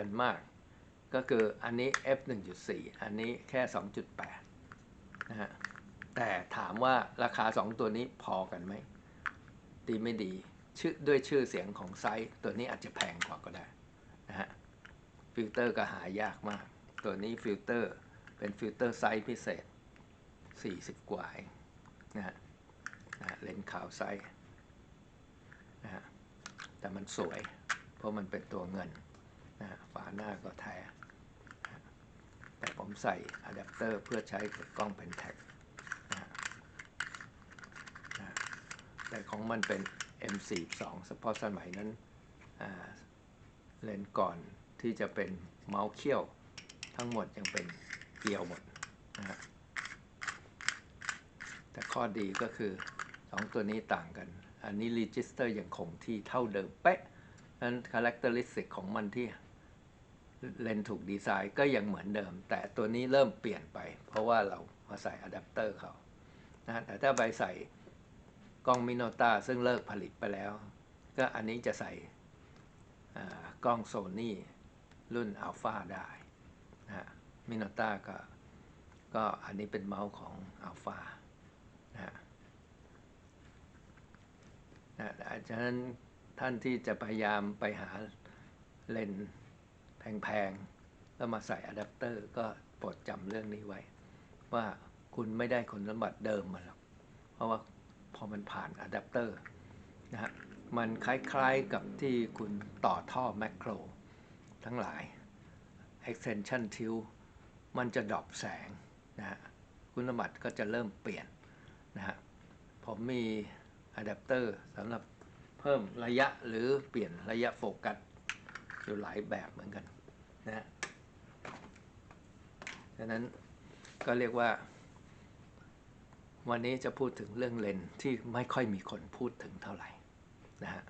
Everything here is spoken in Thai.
กันมาก ก็คืออันนี้ f 1.4 อันนี้แค่ 2.8 นะฮะ แต่ถามว่าราคา 2 ตัวนี้พอกันไหม ดีไม่ดี ชื่อด้วยชื่อเสียงของไซส์ ตัวนี้อาจจะแพงกว่าก็ได้นะฮะ ฟิลเตอร์ก็หายากมาก ตัวนี้ฟิลเตอร์เป็นฟิลเตอร์ไซส์พิเศษ 40 กว่าเองนะฮะนะฮะเลนส์ขาวไซส์นะฮะแต่มันสวย เพราะมันเป็นตัวเงิน นะฝาหน้าก็แท้นะแต่ผมใส่อะแดปเตอร์เพื่อใช้กับกล้องเป็นแท็กนะนะแต่ของมันเป็น M42 เฉพาะสมัยนั้นเลนส์ก่อนที่จะเป็นเมาส์เขี้ยว ทั้งหมดยังเป็นเกลียวหมดนะฮะแต่ข้อดีก็คือ2ตัวนี้ต่างกัน อันนี้ register ยังคงที่เท่าเดิมเป๊ะนั้น characteristic ของมันที่ เลนส์ถูกดีไซน์ก็ยังเหมือนเดิม แต่ตัวนี้เริ่มเปลี่ยนไป เพราะว่าเรามาใส่อะแดปเตอร์เขานะแต่ถ้าไปใส่กล้องมิโนตาซึ่งเลิกผลิตไปแล้ว ก็อันนี้จะใส่กล้องโซนี่รุ่นอัลฟาได้นะมิโนตาก็ก็อันนี้เป็นเมาส์ของอัลฟานะฮะนะฉะนั้นท่านที่จะพยายามไปหาเลนส์ แพงๆ แล้วมาใส่อะแดปเตอร์ก็โปรดจำเรื่องนี้ไว้ ว่าคุณไม่ได้คุณสมบัติเดิมมาหรอก เพราะว่าพอมันผ่านอะแดปเตอร์นะฮะมันคล้ายๆกับที่คุณต่อท่อแมคโคร ทั้งหลาย extension tube มันจะดรอปแสงนะฮะคุณสมบัติก็จะเริ่มเปลี่ยนนะฮะผมมีอะแดปเตอร์สำหรับเพิ่มระยะหรือเปลี่ยนระยะโฟกัส อยู่หลายแบบเหมือนกันนะดังนั้นก็เรียกว่า วันนี้จะพูดถึงเรื่องเลนส์ที่ไม่ค่อยมีคนพูดถึงเท่าไหร่นะฮะ